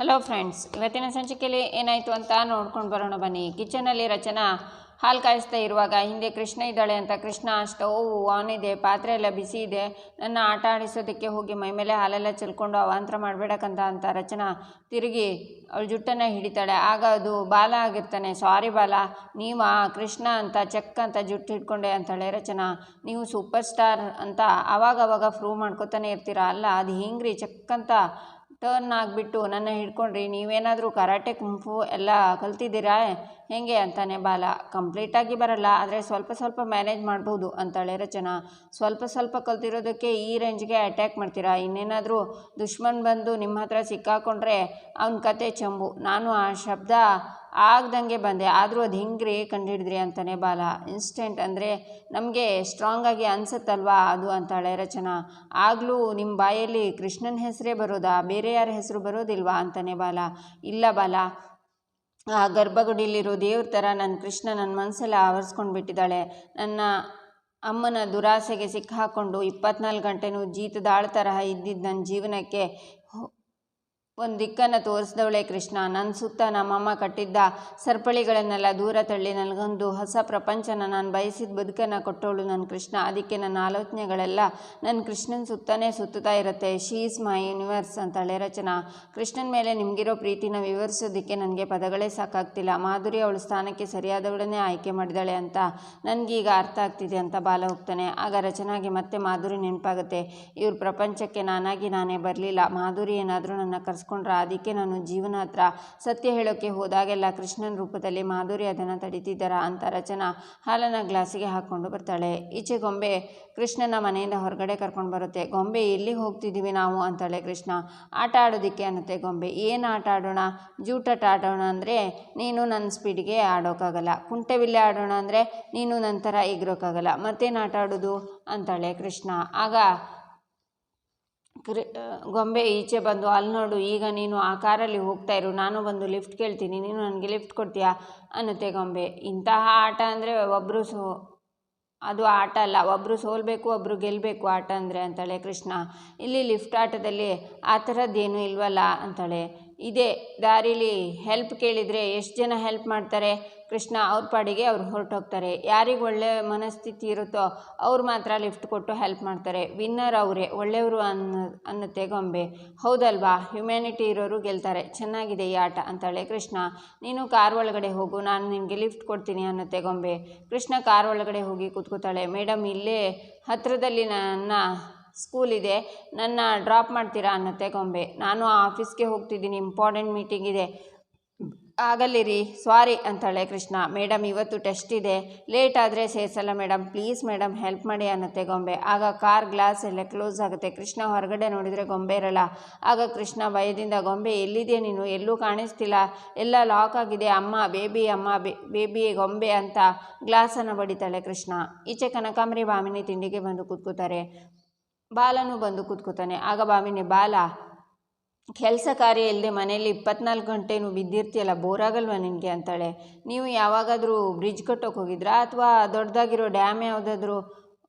Hello friends ಇವತ್ತಿನ ಸಂಚಿಕೆಯಲ್ಲಿ ಏನಾಯಿತು ಅಂತ ನೋಡ್ಕೊಂಡು ಬರೋಣ ಬನ್ನಿ. ಕಿಚನಲ್ಲಿ ರಚನಾ ಹಾಲು ಕಾಯಿಸ್ತಾ ಇರುವಾಗ ಹಿಂದೆ ಕೃಷ್ಣ ಇದ್ದಾಳೆ ಅಂತ ಕೃಷ್ಣ ಸ್ಟವ್ ಆನ್ ಇದೆ, ಪಾತ್ರೆ ಎಲ್ಲ ಬಿಸಿ ಇದೆ. ನನ್ನ ಆಟ ಆಡಿಸೋದಕ್ಕೆ ಹೋಗಿ ಮೈಮೇಲೆ ಹಾಲೆಲ್ಲ ಚೆಲ್ಕೊಂಡು ಅವಾಂತರ ಮಾಡಬೇಡಕ್ಕಂತ ಅಂತ ರಚನಾ ತಿರುಗಿ ಅವಳ ಜುಟ್ಟನ್ನು ಹಿಡಿತಾಳೆ. ಆಗ ಅದು ಬಾಲ ಆಗಿರ್ತಾನೆ. ಸಾರಿ ಬಾಲ, ನೀವಾ ಕೃಷ್ಣ ಅಂತ ಚೆಕ್ ಅಂತ ಜುಟ್ಟು ಹಿಡ್ಕೊಂಡೆ ಅಂತಾಳೆ ರಚನಾ. ನೀವು ಸೂಪರ್ ಸ್ಟಾರ್ ಅಂತ ಆವಾಗ ಅವಾಗ ಪ್ರೂವ್ ಮಾಡ್ಕೊತಾನೆ ಇರ್ತೀರಾ? ಅಲ್ಲ, ಅದು ಹಿಂಗ್ರಿ ಚೆಕ್ ಅಂತ ಟರ್ನ್ ಆಗಿಬಿಟ್ಟು ನನ್ನ ಹಿಡ್ಕೊಂಡ್ರಿ, ನೀವೇನಾದರೂ ಕರಾಟೆ ಕುಂಫು ಎಲ್ಲ ಕಲ್ತಿದ್ದೀರಾ? ಹೇಗೆ ಅಂತಾನೆ ಬಾಲ. ಕಂಪ್ಲೀಟಾಗಿ ಬರಲ್ಲ, ಆದರೆ ಸ್ವಲ್ಪ ಸ್ವಲ್ಪ ಮ್ಯಾನೇಜ್ ಮಾಡ್ಬೋದು ಅಂತಾಳೆ ರಚನಾ. ಸ್ವಲ್ಪ ಸ್ವಲ್ಪ ಕಲ್ತಿರೋದಕ್ಕೆ ಈ ರೇಂಜ್ಗೆ ಅಟ್ಯಾಕ್ ಮಾಡ್ತೀರಾ? ಇನ್ನೇನಾದರೂ ದುಶ್ಮನ್ ಬಂದು ನಿಮ್ಮ ಹತ್ರ ಸಿಕ್ಕಾಕೊಂಡ್ರೆ ಅವನ ಕತೆ ಚಂಬು. ನಾನು ಆ ಶಬ್ದ ಆಗ್ದಂಗೆ ಬಂದೆ. ಆದರೂ ಅದು ಹಿಂಗ್ರಿ ಕಂಡುಹಿಡಿದ್ರಿ ಅಂತಾನೆ ಬಾಲ. ಇನ್ಸ್ಟೆಂಟ್ ಅಂದರೆ ನಮಗೆ ಸ್ಟ್ರಾಂಗಾಗಿ ಅನ್ಸುತ್ತಲ್ವಾ ಅದು ಅಂತಾಳೆ ರಚನಾ. ಆಗಲೂ ನಿಮ್ಮ ಬಾಯಲ್ಲಿ ಕೃಷ್ಣನ ಹೆಸರೇ ಬರೋದಾ? ಬೇರೆ ಯಾರ ಹೆಸರು ಬರೋದಿಲ್ವಾ ಅಂತಾನೆ ಬಾಲ. ಇಲ್ಲ ಬಾಲ. ಆ ಗರ್ಭಗುಡಿಲಿರೋ ದೇವ್ರ ಥರ ನನ್ನ ಕೃಷ್ಣ ನನ್ನ ಮನಸ್ಸೆಲ್ಲ ಆವರಿಸ್ಕೊಂಡು ಬಿಟ್ಟಿದ್ದಾಳೆ. ನನ್ನ ಅಮ್ಮನ ದುರಾಸೆಗೆ ಸಿಕ್ಕಾಕೊಂಡು ಇಪ್ಪತ್ನಾಲ್ಕು ಗಂಟೆನೂ ಜೀತದಾಳ ತರಹ ಇದ್ದಿದ್ದ ನನ್ನ ಜೀವನಕ್ಕೆ ಒಂದು ದಿಕ್ಕನ್ನು ತೋರಿಸಿದವಳೆ ಕೃಷ್ಣ. ನನ್ನ ಸುತ್ತ ನಮ್ಮಮ್ಮ ಕಟ್ಟಿದ್ದ ಸರ್ಪಳಿಗಳನ್ನೆಲ್ಲ ದೂರ ತಳ್ಳಿ, ನನಗೊಂದು ಹೊಸ ಪ್ರಪಂಚನ ನಾನು ಬಯಸಿದ ಬದುಕನ್ನು ಕೊಟ್ಟವಳು ನನ್ನ ಕೃಷ್ಣ. ಅದಕ್ಕೆ ನನ್ನ ಆಲೋಚನೆಗಳೆಲ್ಲ ನನ್ನ ಕೃಷ್ಣನ ಸುತ್ತನೇ ಸುತ್ತುತ್ತಾ ಇರುತ್ತೆ. ಶೀ ಈಸ್ ಮೈ ಯೂನಿವರ್ಸ್ ಅಂತಾಳೆ ರಚನಾ. ಕೃಷ್ಣನ ಮೇಲೆ ನಿಮಗಿರೋ ಪ್ರೀತಿನ ವಿವರಿಸೋದಕ್ಕೆ ನನಗೆ ಪದಗಳೇ ಸಾಕಾಗ್ತಿಲ್ಲ. ಮಾಧುರಿ ಅವಳ ಸ್ಥಾನಕ್ಕೆ ಸರಿಯಾದವಳನ್ನೇ ಆಯ್ಕೆ ಮಾಡಿದಾಳೆ ಅಂತ ನನಗೀಗ ಅರ್ಥ ಆಗ್ತಿದೆ ಅಂತ ಬಾಲ ಹೋಗ್ತಾನೆ. ಆಗ ರಚನಾಗೆ ಮತ್ತೆ ಮಾಧುರಿ ನೆನಪಾಗುತ್ತೆ. ಇವ್ರ ಪ್ರಪಂಚಕ್ಕೆ ನಾನಾಗಿ ನಾನೇ ಬರಲಿಲ್ಲ. ಮಾಧುರಿ ಏನಾದರೂ ನನ್ನ ಕರ್ಸ್ಕೊಂಡ್ರೆ ಅದಕ್ಕೆ ನಾನು ಜೀವನ ಹತ್ರ ಸತ್ಯ ಹೇಳೋಕ್ಕೆ ಹೋದಾಗೆಲ್ಲ ಕೃಷ್ಣನ ರೂಪದಲ್ಲಿ ಮಾಧುರಿ ಅದನ್ನು ತಡಿತಿದ್ದಾರ ಅಂತ ರಚನಾ ಹಾಲನ್ನು ಗ್ಲಾಸಿಗೆ ಹಾಕ್ಕೊಂಡು ಬರ್ತಾಳೆ. ಈಚೆ ಗೊಂಬೆ ಕೃಷ್ಣನ ಮನೆಯಿಂದ ಹೊರಗಡೆ ಕರ್ಕೊಂಡು ಬರುತ್ತೆ. ಗೊಂಬೆ ಎಲ್ಲಿ ಹೋಗ್ತಿದ್ದೀವಿ ನಾವು? ಅಂತಾಳೆ ಕೃಷ್ಣ. ಆಟ ಆಡೋದಕ್ಕೆ ಅನ್ನತ್ತೆ ಗೊಂಬೆ. ಏನು ಆಟ ಆಡೋಣ? ಜೂಟಾಟ ಆಡೋಣ ಅಂದರೆ ನೀನು ನನ್ನ ಸ್ಪೀಡ್ಗೆ ಆಡೋಕ್ಕಾಗಲ್ಲ ಕುಂಟೆಬಿಲ್ಲೆ ಆಡೋಣ ಅಂದರೆ ನೀನು ನನ್ನ ಥರ ಮತ್ತೇನು ಆಟ ಆಡೋದು? ಅಂತಾಳೆ ಕೃಷ್ಣ. ಆಗ ಕ್ರಿ ಗೊಂಬೆ ಈಚೆ ಬಂದು ಅಲ್ಲಿ ನೋಡು, ಈಗ ನೀನು ಆ ಕಾರಲ್ಲಿ ಹೋಗ್ತಾ ಇರು, ನಾನು ಬಂದು ಲಿಫ್ಟ್ ಕೇಳ್ತೀನಿ, ನೀನು ನನಗೆ ಲಿಫ್ಟ್ ಕೊಡ್ತೀಯಾ? ಅನ್ನತ್ತೆ ಗೊಂಬೆ. ಇಂತಹ ಆಟ ಅಂದರೆ ಒಬ್ಬರು ಸೋ ಅದು ಆಟ ಅಲ್ಲ ಒಬ್ಬರು ಸೋಲ್ಬೇಕು ಒಬ್ಬರು ಗೆಲ್ಲಬೇಕು ಆಟ ಅಂದರೆ ಅಂತಾಳೆ ಕೃಷ್ಣ. ಇಲ್ಲಿ ಲಿಫ್ಟ್ ಆಟದಲ್ಲಿ ಆ ಥರದ್ದೇನು ಇಲ್ವಲ್ಲ ಅಂತಾಳೆ. ಇದೇ ದಾರಿಲಿ ಹೆಲ್ಪ್ ಕೇಳಿದರೆ ಎಷ್ಟು ಜನ ಹೆಲ್ಪ್ ಮಾಡ್ತಾರೆ? ಕೃಷ್ಣ ಅವ್ರ ಪಾಡಿಗೆ ಅವ್ರು ಹೊರಟೋಗ್ತಾರೆ. ಯಾರಿಗೆ ಒಳ್ಳೆಯ ಮನಸ್ಥಿತಿ ಇರುತ್ತೋ ಅವ್ರು ಮಾತ್ರ ಲಿಫ್ಟ್ ಕೊಟ್ಟು ಹೆಲ್ಪ್ ಮಾಡ್ತಾರೆ. ವಿನ್ನರ್ ಅವರೇ, ಒಳ್ಳೆಯವರು ಅನ್ನ, ಅನ್ನತ್ತೆ ಗೊಂಬೆ. ಹೌದಲ್ವಾ? ಹ್ಯುಮ್ಯಾನಿಟಿ ಇರೋರು ಗೆಲ್ತಾರೆ. ಚೆನ್ನಾಗಿದೆ ಈ ಆಟ ಅಂತಾಳೆ ಕೃಷ್ಣ. ನೀನು ಕಾರ್ ಒಳಗಡೆ ಹೋಗು, ನಾನು ನಿನಗೆ ಲಿಫ್ಟ್ ಕೊಡ್ತೀನಿ ಅನ್ನತ್ತೆ ಗೊಂಬೆ. ಕೃಷ್ಣ ಕಾರ್ ಒಳಗಡೆ ಹೋಗಿ ಕೂತ್ಕೋತಾಳೆ. ಮೇಡಮ್, ಇಲ್ಲೇ ಹತ್ತಿರದಲ್ಲಿ ನನ್ನ ಸ್ಕೂಲ್ ಇದೆ, ನನ್ನ ಡ್ರಾಪ್ ಮಾಡ್ತೀರಾ ಅನ್ನತ್ತೆ ಗೊಂಬೆ. ನಾನು ಆಫೀಸ್ಗೆ ಹೋಗ್ತಿದ್ದೀನಿ, ಇಂಪಾರ್ಟೆಂಟ್ ಮೀಟಿಂಗ್ ಇದೆ. ಆಗಲ್ಲಿರಿ ಸಾರಿ ಅಂತಾಳೆ ಕೃಷ್ಣ. ಮೇಡಮ್, ಇವತ್ತು ಟೆಸ್ಟ್ ಇದೆ. ಲೇಟ್ ಆದರೆ ಸೇರಿಸಲ್ಲ ಮೇಡಮ್. ಪ್ಲೀಸ್ ಮೇಡಮ್, ಹೆಲ್ಪ್ ಮಾಡಿ ಅನ್ನತ್ತೆ ಗೊಂಬೆ. ಆಗ ಕಾರ್ ಗ್ಲಾಸ್ ಎಲ್ಲ ಕ್ಲೋಸ್ ಆಗುತ್ತೆ. ಕೃಷ್ಣ ಹೊರಗಡೆ ನೋಡಿದರೆ ಗೊಂಬೆ ಇರಲ್ಲ. ಆಗ ಕೃಷ್ಣ ಭಯದಿಂದ, ಗೊಂಬೆ ಎಲ್ಲಿದೆ ನೀನು? ಎಲ್ಲೂ ಕಾಣಿಸ್ತಿಲ್ಲ. ಎಲ್ಲ ಲಾಕ್ ಆಗಿದೆ. ಅಮ್ಮ, ಬೇಬಿ ಅಮ್ಮ ಬೇಬಿ, ಗೊಂಬೆ ಅಂತ ಗ್ಲಾಸನ್ನು ಬಡಿತಾಳೆ ಕೃಷ್ಣ. ಈಚೆ ಕನಕಾಂಬರಿ, ಬಾಮಿನಿ ತಿಂಡಿಗೆ ಬಂದು ಕೂತ್ಕೋತಾರೆ. ಬಾಲನು ಬಂದು ಕೂತ್ಕೋತಾನೆ. ಆಗ ಬಾಮಿನಿ, ಬಾಲ, ಕೆಲಸ ಕಾರ್ಯ ಇಲ್ಲದೆ ಮನೇಲಿ ಇಪ್ಪತ್ನಾಲ್ಕು ಗಂಟೆನೂ ಬಿದ್ದಿರ್ತೀಯಲ್ಲ, ಬೋರಾಗಲ್ವಾ ನಿನಗೆ? ಅಂತಾಳೆ. ನೀವು ಯಾವಾಗಾದರೂ ಬ್ರಿಡ್ಜ್ ಕಟ್ಟೋಕೆ ಹೋಗಿದ್ರಾ ಅಥವಾ ದೊಡ್ಡದಾಗಿರೋ ಡ್ಯಾಮ್ ಯಾವುದಾದ್ರೂ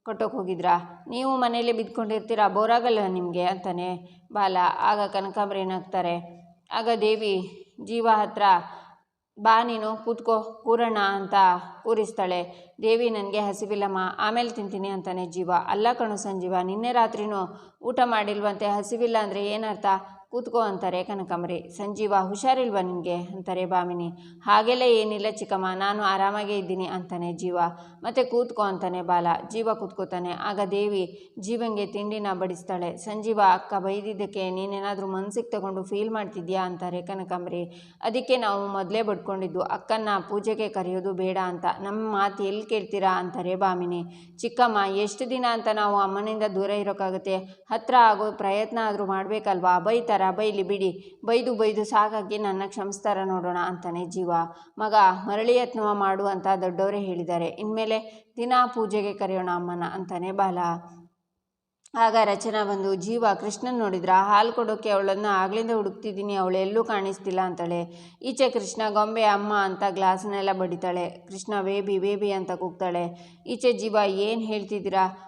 ಕಟ್ಟೋಕೆ ಹೋಗಿದ್ರಾ? ನೀವು ಮನೇಲಿ ಬಿದ್ಕೊಂಡಿರ್ತೀರಾ ಬೋರಾಗಲ್ವಾ ನಿಮಗೆ? ಅಂತಾನೆ ಬಾಲ. ಆಗ ಕನಕಾಂಬರಿ ಏನಾಗ್ತಾರೆ ಆಗ ದೇವಿ, ಜೀವ ಹತ್ರ ಬಾ ನೀನು, ಕೂತ್ಕೋ, ಕೂರಣ್ಣ ಅಂತ ಕೂರಿಸ್ತಾಳೆ. ದೇವಿ ನನಗೆ ಹಸಿವಿಲ್ಲಮ್ಮ, ಆಮೇಲೆ ತಿಂತೀನಿ ಅಂತಾನೆ ಜೀವ. ಅಲ್ಲ ಕಣು ಸಂಜೀವ, ನಿನ್ನೆ ರಾತ್ರಿನೂ ಊಟ ಮಾಡಿಲ್ವಂತೆ, ಹಸಿವಿಲ್ಲ ಅಂದರೆ ಏನರ್ಥ ಕೂತ್ಕೋ ಅಂತಾರೆ ಕನಕಂಬರಿ. ಸಂಜೀವ, ಹುಷಾರಿಲ್ವ ನಿನಗೆ? ಅಂತಾರೆ ಬಾಮಿನಿ. ಹಾಗೆಲ್ಲ ಏನಿಲ್ಲ ಚಿಕ್ಕಮ್ಮ, ನಾನು ಆರಾಮಾಗೇ ಇದ್ದೀನಿ ಅಂತಾನೆ ಜೀವ. ಮತ್ತೆ ಕೂತ್ಕೋ ಅಂತಾನೆ ಬಾಲ. ಜೀವ ಕೂತ್ಕೋತಾನೆ. ಆಗ ದೇವಿ ಜೀವಂಗೆ ತಿಂಡಿನ ಬಡಿಸ್ತಾಳೆ. ಸಂಜೀವ, ಅಕ್ಕ, ಬೈದಿದ್ದಕ್ಕೆ ನೀನೇನಾದರೂ ಮನಸ್ಸಿಗೆ ತಗೊಂಡು ಫೀಲ್ ಮಾಡ್ತಿದ್ಯಾ? ಅಂತಾರೆ ಕನಕಾಂಬರಿ. ಅದಕ್ಕೆ ನಾವು ಮೊದಲೇ ಬಡ್ಕೊಂಡಿದ್ದು ಅಕ್ಕನ್ನ ಪೂಜೆಗೆ ಕರೆಯೋದು ಬೇಡ ಅಂತ. ನಮ್ಮ ಮಾತು ಎಲ್ಲಿ ಕೇಳ್ತೀರಾ? ಅಂತಾರೆ ಬಾಮಿನಿ. ಚಿಕ್ಕಮ್ಮ, ಎಷ್ಟು ದಿನ ಅಂತ ನಾವು ಅಮ್ಮನಿಂದ ದೂರ ಇರೋಕ್ಕಾಗುತ್ತೆ? ಹತ್ರ ಆಗೋ ಪ್ರಯತ್ನ ಆದರೂ ಮಾಡಬೇಕಲ್ವಾ? ಬೈತಾರ? ಬೈಲಿ ಬಿಡಿ. ಬೈದು ಬೈದು ಸಾಕಾಗಿ ನನ್ನ ಕ್ಷಮಿಸ್ತಾರ ನೋಡೋಣ ಅಂತಾನೆ ಜೀವ. ಮಗ, ಮರಳಿ ಯತ್ನವ ಮಾಡು ಅಂತ ದೊಡ್ಡವರೇ ಹೇಳಿದ್ದಾರೆ. ಇನ್ಮೇಲೆ ದಿನಾ ಪೂಜೆಗೆ ಕರೆಯೋಣ ಅಮ್ಮನ ಅಂತಾನೆ ಬಾಲ. ಆಗ ರಚನಾ ಬಂದು, ಜೀವ, ಕೃಷ್ಣನ್ ನೋಡಿದ್ರ? ಹಾಲು ಕೊಡೋಕೆ ಅವಳನ್ನು ಆಗ್ಲಿಂದ ಹುಡುಕ್ತಿದ್ದೀನಿ. ಅವಳು ಎಲ್ಲೂ ಕಾಣಿಸ್ತಿಲ್ಲ ಅಂತಾಳೆ. ಈಚೆ ಕೃಷ್ಣ, ಗೊಂಬೆ, ಅಮ್ಮ ಅಂತ ಗ್ಲಾಸ್ನೆಲ್ಲ ಬಡಿತಾಳೆ. ಕೃಷ್ಣ, ಬೇಬಿ ಬೇಬಿ ಅಂತ ಕೂಗ್ತಾಳೆ. ಈಚೆ ಜೀವ, ಏನು ಹೇಳ್ತಿದ್ದೀರಾ?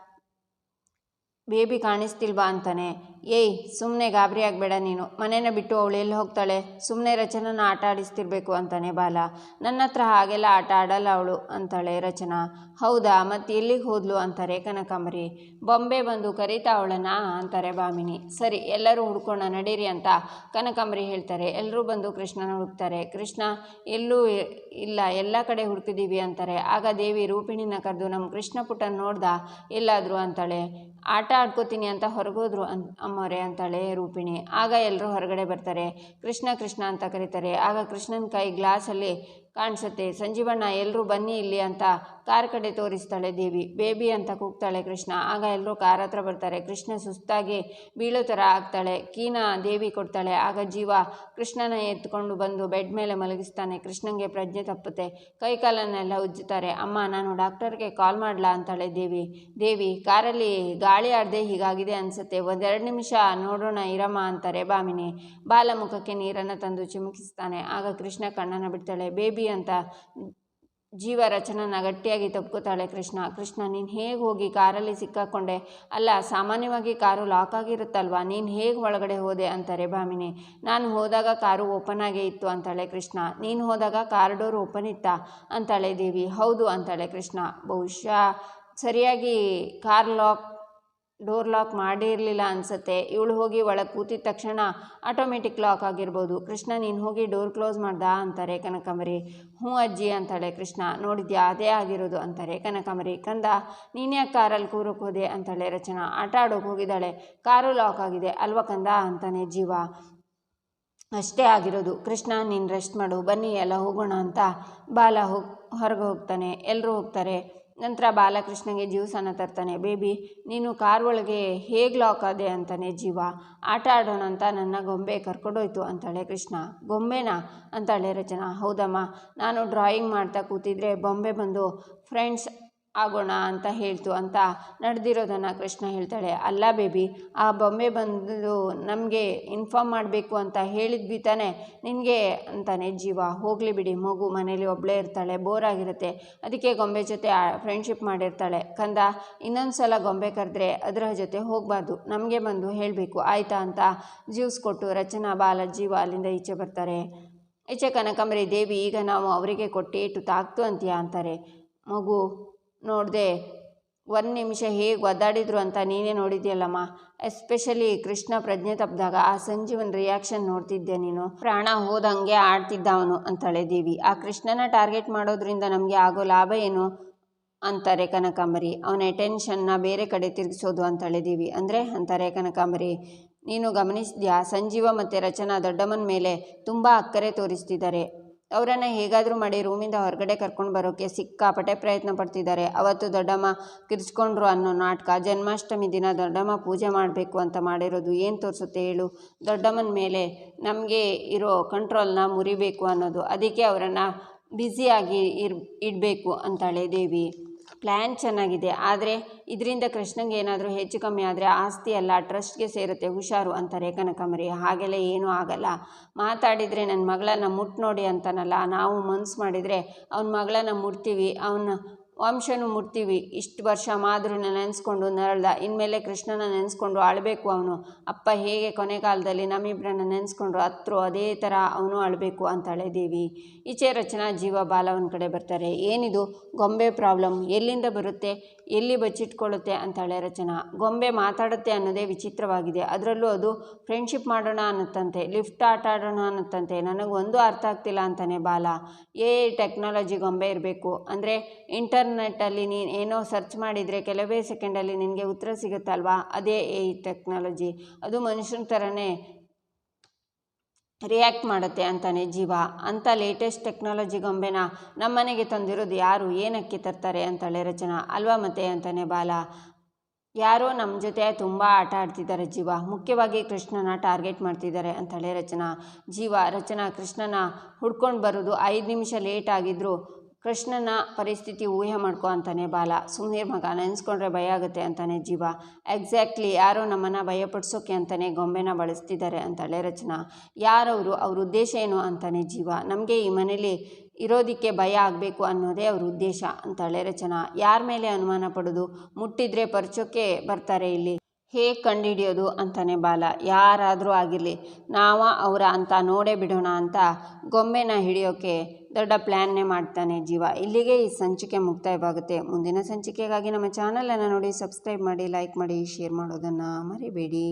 ಬೇಬಿ ಕಾಣಿಸ್ತಿಲ್ವಾ ಅಂತಾನೆ. ಏಯ್ ಸುಮ್ಮನೆ ಗಾಬರಿ ಆಗಬೇಡ ನೀನು. ಮನೇನ ಬಿಟ್ಟು ಅವಳು ಎಲ್ಲಿ ಹೋಗ್ತಾಳೆ? ಸುಮ್ಮನೆ ರಚನನ ಆಟ ಆಡಿಸ್ತಿರ್ಬೇಕು ಅಂತಾನೆ ಬಾಲ. ನನ್ನ ಹತ್ರ ಹಾಗೆಲ್ಲ ಆಟ ಆಡಲ್ಲ ಅವಳು ಅಂತಾಳೆ ರಚನಾ. ಹೌದಾ? ಮತ್ತು ಎಲ್ಲಿಗೆ ಹೋದ್ಲು ಅಂತಾರೆ ಕನಕಾಂಬರಿ. ಬೊಂಬೆ ಬಂದು ಕರೀತಾ ಅವಳನ್ನ ಅಂತಾರೆ ಭಾಮಿನಿ ಸರಿ, ಎಲ್ಲರೂ ಹುಡ್ಕೋಣ, ನಡೀರಿ ಅಂತ ಕನಕಾಂಬರಿ ಹೇಳ್ತಾರೆ. ಎಲ್ಲರೂ ಬಂದು ಕೃಷ್ಣನ ಹುಡುಕ್ತಾರೆ. ಕೃಷ್ಣ, ಎಲ್ಲೂ ಇಲ್ಲ, ಎಲ್ಲ ಕಡೆ ಹುಡುಕಿದ್ದೀವಿ ಅಂತಾರೆ. ಆಗ ದೇವಿ ರೂಪಿಣಿನ ಕರೆದು ನಮ್ಮ ಕೃಷ್ಣ ಪುಟ ನೋಡ್ದ? ಎಲ್ಲಾದರೂ ಅಂತಾಳೆ. ಆಟ ಆಡ್ಕೋತೀನಿ ಅಂತ ಹೊರಗೋದ್ರು ಅನ್ ಅಮ್ಮೋರೆ ಅಂತಾಳೆ ರೂಪಿಣಿ. ಆಗ ಎಲ್ಲರೂ ಹೊರಗಡೆ ಬರ್ತಾರೆ. ಕೃಷ್ಣ ಕೃಷ್ಣ ಅಂತ ಕರೀತಾರೆ. ಆಗ ಕೃಷ್ಣನ ಕೈ ಗ್ಲಾಸಲ್ಲಿ ಕಾಣಿಸುತ್ತೆ. ಸಂಜೀವಣ್ಣ ಎಲ್ಲರೂ ಬನ್ನಿ ಇಲ್ಲಿ ಅಂತ ಕಾರ್ ಕಡೆ ತೋರಿಸ್ತಾಳೆ ದೇವಿ. ಬೇಬಿ ಅಂತ ಕೂಗ್ತಾಳೆ ಕೃಷ್ಣ. ಆಗ ಎಲ್ಲರೂ ಕಾರ್ ಹತ್ರ ಬರ್ತಾರೆ. ಕೃಷ್ಣ ಸುಸ್ತಾಗಿ ಬೀಳೋ ಥರ ಆಗ್ತಾಳೆ. ಕೀನ ದೇವಿ ಕೊಡ್ತಾಳೆ. ಆಗ ಜೀವ ಕೃಷ್ಣನ ಎತ್ಕೊಂಡು ಬಂದು ಬೆಡ್ ಮೇಲೆ ಮಲಗಿಸ್ತಾನೆ. ಕೃಷ್ಣಂಗೆ ಪ್ರಜ್ಞೆ ತಪ್ಪುತ್ತೆ. ಕೈಕಾಲನ್ನೆಲ್ಲ ಉಜ್ಜುತ್ತಾರೆ. ಅಮ್ಮ, ನಾನು ಡಾಕ್ಟರ್ಗೆ ಕಾಲ್ ಮಾಡಲಾ? ಅಂತಾಳೆ ದೇವಿ. ದೇವಿ, ಕಾರಲ್ಲಿ ಗಾಳಿ ಆಡದೆ ಹೀಗಾಗಿದೆ ಅನಿಸುತ್ತೆ. ಒಂದೆರಡು ನಿಮಿಷ ನೋಡೋಣ ಇರಮ್ಮ ಅಂತಾರೆ ಬಾಮಿನಿ ಬಾಲಮುಖಕ್ಕೆ ನೀರನ್ನು ತಂದು ಚಿಮುಕಿಸ್ತಾನೆ. ಆಗ ಕೃಷ್ಣ ಕಣ್ಣನ್ನು ಬಿಡ್ತಾಳೆ. ಬೇಬಿ ಅಂತ ಜೀವ ರಚನನ ಗಟ್ಟಿಯಾಗಿ ತಪ್ಕೋತಾಳೆ ಕೃಷ್ಣ. ಕೃಷ್ಣ, ನೀನು ಹೇಗೆ ಹೋಗಿ ಕಾರಲ್ಲಿ ಸಿಕ್ಕಾಕೊಂಡೆ? ಅಲ್ಲ, ಸಾಮಾನ್ಯವಾಗಿ ಕಾರು ಲಾಕ್ ಆಗಿರುತ್ತಲ್ವಾ? ನೀನು ಹೇಗೆ ಒಳಗಡೆ ಹೋದೆ ಅಂತಾರೆ ಭಾಮಿನಿ. ನಾನು ಹೋದಾಗ ಕಾರು ಓಪನ್ ಆಗೇ ಇತ್ತು ಅಂತಾಳೆ ಕೃಷ್ಣ. ನೀನು ಹೋದಾಗ ಕಾರ್ ಡೋರ್ ಓಪನ್ ಇತ್ತಾ? ಅಂತಾಳೆ ದೇವಿ. ಹೌದು, ಅಂತಾಳೆ ಕೃಷ್ಣ. ಬಹುಶಃ ಸರಿಯಾಗಿ ಕಾರ್ ಲಾಕ್ ಡೋರ್ ಲಾಕ್ ಮಾಡಿರಲಿಲ್ಲ ಅನಿಸುತ್ತೆ. ಇವಳು ಹೋಗಿ ಒಳಗೆ ಕೂತಿದ ತಕ್ಷಣ ಆಟೋಮೆಟಿಕ್ ಲಾಕ್ ಆಗಿರ್ಬೋದು. ಕೃಷ್ಣ, ನೀನು ಹೋಗಿ ಡೋರ್ ಕ್ಲೋಸ್ ಮಾಡ್ದಾ? ಅಂತಾರೆ ಕನಕಂಬರಿ. ಹ್ಞೂ ಅಜ್ಜಿ ಅಂತಾಳೆ ಕೃಷ್ಣ. ನೋಡಿದ್ಯಾ? ಅದೇ ಆಗಿರೋದು ಅಂತಾರೆ ಕನಕಂಬರಿ. ಕಂದ ನೀನ್ಯಾಕೆ ಕಾರಲ್ಲಿ ಕೂರೋಕೆ ಹೋದೆ? ಅಂತಾಳೆ ರಚನಾ. ಆಟ ಆಡೋಕೆ ಹೋಗಿದ್ದಾಳೆ. ಕಾರು ಲಾಕ್ ಆಗಿದೆ. ಅಲ್ವ ಕಂದ? ಅಂತಾನೆ ಜೀವ. ಅಷ್ಟೇ ಆಗಿರೋದು. ಕೃಷ್ಣ, ನೀನು ರೆಸ್ಟ್ ಮಾಡು. ಬನ್ನಿ, ಎಲ್ಲ ಹೋಗೋಣ ಅಂತ ಬಾಲ ಹೋಗಿ, ಹೊರಗೆ ಹೋಗ್ತಾನೆ. ಎಲ್ಲರೂ ಹೋಗ್ತಾರೆ. ನಂತರ ಬಾಲಕೃಷ್ಣಗೆ ಜೀವಸನ ತರ್ತಾನೆ, ಬೇಬಿ, ನೀನು ಕಾರ್ ಒಳಗೆ ಹೇಗೆ ಲಾಕ್ ಆದೆ ಅಂತಾನೆ ಜೀವ, ಆಟ ಆಡೋಣ ಅಂತ ನನ್ನ ಗೊಂಬೆ ಕರ್ಕೊಂಡೋಯ್ತು ಅಂತಾಳೆ ಕೃಷ್ಣ. ಗೊಂಬೆನಾ? ಅಂತಾಳೆ ರಚನಾ. ಹೌದಮ್ಮ, ನಾನು ಡ್ರಾಯಿಂಗ್ ಮಾಡ್ತಾ ಕೂತಿದ್ರೆ ಬೊಂಬೆ ಬಂದು ಫ್ರೆಂಡ್ಸ್ ಆಗೋಣ ಅಂತ ಹೇಳ್ತು. ಅಂತ ನಡೆದಿರೋದನ್ನು ಕೃಷ್ಣ ಹೇಳ್ತಾಳೆ, ಅಲ್ಲ ಬೇಬಿ, ಆ ಬೊಂಬೆ ಬಂದು ನಮಗೆ ಇನ್ಫಾರ್ಮ್ ಮಾಡಬೇಕು ಅಂತ ಹೇಳಿದ್ವಿ ತಾನೆ. ನಿನಗೆ ಅಂತಾನೆ ಜೀವ, ಹೋಗಲಿ ಬಿಡಿ, ಮಗು ಮನೇಲಿ ಒಬ್ಬಳೇ ಇರ್ತಾಳೆ ಬೋರ್ ಆಗಿರುತ್ತೆ. ಅದಕ್ಕೆ ಗೊಂಬೆ ಜೊತೆ ಫ್ರೆಂಡ್ಶಿಪ್ ಮಾಡಿರ್ತಾಳೆ. ಕಂದ ಇನ್ನೊಂದು ಸಲ ಗೊಂಬೆ ಕರೆದ್ರೆ ಅದರ ಜೊತೆ ಹೋಗಬಾರ್ದು, ನಮಗೆ ಬಂದು ಹೇಳಬೇಕು, ಆಯಿತಾ ಅಂತ ಜ್ಯೂಸ್ ಕೊಟ್ಟು ರಚನಾ, ಬಾಲ, ಜೀವ ಅಲ್ಲಿಂದ ಈಚೆ ಬರ್ತಾರೆ. ಈಚೆ ಕನಕಾಂಬರಿ ದೇವಿ, ಈಗ ನಾವು ಅವರಿಗೆ ಕೊಟ್ಟು ಏಟು ತಾಕ್ತು ಅಂತೀಯ ಅಂತಾರೆ. ಮಗು ನೋಡಿದೆ, ಒಂದು ನಿಮಿಷ ಹೇಗೆ ಒದ್ದಾಡಿದ್ರು ಅಂತ ನೀನೇ ನೋಡಿದ್ಯಲ್ಲಮ್ಮ. ಎಸ್ಪೆಷಲಿ ಕೃಷ್ಣ ಪ್ರಜ್ಞೆ ತಪ್ಪಿದಾಗ ಆ ಸಂಜೀವನ್ ರಿಯಾಕ್ಷನ್ ನೋಡ್ತಿದ್ದೆ ನೀನು. ಪ್ರಾಣ ಹೋದಂಗೆ ಆಡ್ತಿದ್ದ ಅವನು ಅಂತಾಳೆ ದೇವಿ. ಆ ಕೃಷ್ಣನ ಟಾರ್ಗೆಟ್ ಮಾಡೋದ್ರಿಂದ ನಮಗೆ ಆಗೋ ಲಾಭ ಏನು? ಅಂತಾರೆ ಕನಕಾಂಬರಿ. ಅವನ ಅಟೆನ್ಷನ್ನ ಬೇರೆ ಕಡೆ ತಿರುಗಿಸೋದು ಅಂತಾಳೆ ದೇವಿ. ಅಂದರೆ, ಅಂತಾರೆ ಕನಕಾಂಬರಿ, ನೀನು ಗಮನಿಸಿದ್ಯಾ? ಸಂಜೀವ ಮತ್ತು ರಚನಾ ದೊಡ್ಡಮ್ಮನ ಮೇಲೆ ತುಂಬ ಅಕ್ಕರೆ ತೋರಿಸ್ತಿದ್ದಾರೆ. ಅವರನ್ನು ಹೇಗಾದರೂ ಮಾಡಿ ರೂಮಿಂದ ಹೊರಗಡೆ ಕರ್ಕೊಂಡು ಬರೋಕ್ಕೆ ಸಿಕ್ಕಾಪಟ್ಟೆ ಪ್ರಯತ್ನ ಪಡ್ತಿದ್ದಾರೆ. ಅವತ್ತು ದೊಡ್ಡಮ್ಮ ಕಿರ್ಚ್ಕೊಂಡ್ರು ಅನ್ನೋ ನಾಟಕ, ಜನ್ಮಾಷ್ಟಮಿ ದಿನ ದೊಡ್ಡಮ್ಮ ಪೂಜೆ ಮಾಡಬೇಕು ಅಂತ ಮಾಡಿರೋದು ಏನು ತೋರಿಸುತ್ತೆ ಹೇಳು? ದೊಡ್ಡಮ್ಮನ ಮೇಲೆ ನಮಗೆ ಇರೋ ಕಂಟ್ರೋಲ್ನ ಮುರಿಬೇಕು ಅನ್ನೋದು, ಅದಕ್ಕೆ ಅವರನ್ನು ಬ್ಯುಸಿಯಾಗಿ ಇರ್, ಇಡಬೇಕು ಅಂತಾಳೆ ದೇವಿ. ಪ್ಲ್ಯಾನ್ ಚೆನ್ನಾಗಿದೆ. ಆದರೆ ಇದರಿಂದ ಕೃಷ್ಣಂಗೆ ಏನಾದರೂ ಹೆಚ್ಚು ಕಮ್ಮಿ ಆದರೆ ಆಸ್ತಿ ಅಲ್ಲ ಟ್ರಸ್ಟ್ಗೆ ಸೇರುತ್ತೆ. ಹುಷಾರು ಅಂತಾರೆ ಕನಕಾಂಬರಿ ಹಾಗೆಲ್ಲ ಏನೂ ಆಗಲ್ಲ. ಮಾತಾಡಿದರೆ ನನ್ನ ಮಗಳನ್ನ ಮುಟ್ಟು ನೋಡಿ ಅಂತಾನಲ್ಲ, ನಾವು ಮನ್ಸು ಮಾಡಿದರೆ ಅವನ ಮಗಳನ್ನ ಮುಟ್ತೀವಿ. ಅವನ ವಂಶನೂ ಮುಟ್ತೀವಿ. ಇಷ್ಟು ವರ್ಷ ಮಾಧುರನ್ನ ನೆನೆಸ್ಕೊಂಡು ನರಳ್ದ. ಇನ್ಮೇಲೆ ಕೃಷ್ಣನ ನೆನೆಸ್ಕೊಂಡು ಅಳಬೇಕು ಅವನು. ಅಪ್ಪ ಹೇಗೆ ಕೊನೆ ಕಾಲದಲ್ಲಿ ನಮ್ಮಿಬ್ಬರನ್ನ ನೆನೆಸ್ಕೊಂಡ್ರು ಹತ್ರು ಅದೇ ಥರ ಅವನು ಅಳಬೇಕು ಅಂತಾಳೆ ದೇವಿ. ಈಚೆ ರಚನಾ ಜೀವ ಬಾಲವನ ಕಡೆ ಬರ್ತಾರೆ. ಏನಿದು? ಗೊಂಬೆ ಪ್ರಾಬ್ಲಮ್. ಎಲ್ಲಿಂದ ಬರುತ್ತೆ? ಎಲ್ಲಿ ಬಚ್ಚಿಟ್ಕೊಳ್ಳುತ್ತೆ ಅಂತಾಳೆ ರಚನಾ. ಗೊಂಬೆ ಮಾತಾಡುತ್ತೆ ಅನ್ನೋದೇ ವಿಚಿತ್ರವಾಗಿದೆ. ಅದರಲ್ಲೂ ಅದು ಫ್ರೆಂಡ್ಶಿಪ್ ಮಾಡೋಣ ಅನ್ನತ್ತಂತೆ ಲಿಫ್ಟ್ ಆಟ ಆಡೋಣ ಅನ್ನತ್ತಂತೆ. ನನಗೆ ಒಂದು ಅರ್ಥ ಆಗ್ತಿಲ್ಲ ಅಂತಾನೆ ಬಾಲ. ಏ ಟೆಕ್ನಾಲಜಿ ಗೊಂಬೆ ಇರಬೇಕು. ಅಂದರೆ ಇಂಟರ್ನೆಟ್ಟಲ್ಲಿ ನೀನು ಏನೋ ಸರ್ಚ್ ಮಾಡಿದರೆ ಕೆಲವೇ ಸೆಕೆಂಡಲ್ಲಿ ನಿನಗೆ ಉತ್ತರ ಸಿಗುತ್ತಲ್ವಾ? ಅದೇ ಎ ಟೆಕ್ನಾಲಜಿ ಅದು ಮನುಷ್ಯನ ಥರನೇ ರಿಯಾಕ್ಟ್ ಮಾಡುತ್ತೆ ಅಂತಾನೆ ಜೀವ. ಅಂಥ ಲೇಟೆಸ್ಟ್ ಟೆಕ್ನಾಲಜಿ ಗೊಂಬೆನ ನಮ್ಮನೆಗೆ ತಂದಿರೋದು ಯಾರು? ಏನಕ್ಕೆ ತರ್ತಾರೆ ಅಂತಾಳೆ ರಚನಾ ಅಲ್ವಾ ಮತ್ತೆ ಅಂತಾನೆ ಬಾಲ? ಯಾರೋ ನಮ್ಮ ಜೊತೆ ತುಂಬ ಆಟ ಆಡ್ತಿದ್ದಾರೆ ಜೀವ. ಮುಖ್ಯವಾಗಿ ಕೃಷ್ಣನ ಟಾರ್ಗೆಟ್ ಮಾಡ್ತಿದ್ದಾರೆ ಅಂತಾಳೆ ರಚನಾ ಜೀವ, ರಚನಾ ಕೃಷ್ಣನ ಹುಡ್ಕೊಂಡು ಬರೋದು ಐದು ನಿಮಿಷ ಲೇಟ್ ಆಗಿದ್ರು. ಕೃಷ್ಣನ ಪರಿಸ್ಥಿತಿ ಊಹೆ ಮಾಡ್ಕೋ ಅಂತಾನೆ ಬಾಲ. ಸುಮ್ಮನೆ ಮಗ, ನೆನೆಸ್ಕೊಂಡ್ರೆ ಭಯ ಆಗುತ್ತೆ ಅಂತಾನೆ ಜೀವ. ಎಕ್ಸಾಕ್ಟ್ಲಿ ಯಾರೋ ನಮ್ಮನ್ನು ಭಯಪಡಿಸೋಕೆ ಅಂತಾನೆ ಗೊಂಬೆನ ಬಳಸ್ತಿದ್ದಾರೆ ಅಂತಾಳೆ ರಚನಾ ಯಾರವರು, ಅವ್ರ ಉದ್ದೇಶ ಏನು ಅಂತಾನೆ ಜೀವ. ನಮಗೆ ಈ ಮನೇಲಿ ಇರೋದಕ್ಕೆ ಭಯ ಆಗಬೇಕು ಅನ್ನೋದೇ ಅವ್ರ ಉದ್ದೇಶ ಅಂತಾಳೆ ರಚನಾ ಯಾರ ಮೇಲೆ ಅನುಮಾನ ಪಡೋದು? ಮುಟ್ಟಿದ್ರೆ ಪರಚೋಕೆ ಬರ್ತಾರೆ ಇಲ್ಲಿ. ಹೇಗೆ ಕಂಡುಹಿಡಿಯೋದು ಅಂತಾನೆ ಬಾಲ. ಯಾರಾದರೂ ಆಗಿರಲಿ, ನಾವ ಅವರ ಅಂತ ನೋಡೇ ಬಿಡೋಣ ಅಂತ ಗೊಂಬೆನ ಹಿಡಿಯೋಕೆ ದೊಡ್ಡ ಪ್ಲ್ಯಾನ್ನೇ ಮಾಡ್ತಾನೆ ಜೀವ. ಇಲ್ಲಿಗೆ ಈ ಸಂಚಿಕೆ ಮುಕ್ತಾಯವಾಗುತ್ತೆ. ಮುಂದಿನ ಸಂಚಿಕೆಗಾಗಿ ನಮ್ಮ ಚಾನಲನ್ನು ನೋಡಿ, ಸಬ್ಸ್ಕ್ರೈಬ್ ಮಾಡಿ, ಲೈಕ್ ಮಾಡಿ, ಶೇರ್ ಮಾಡೋದನ್ನು ಮರಿಬೇಡಿ.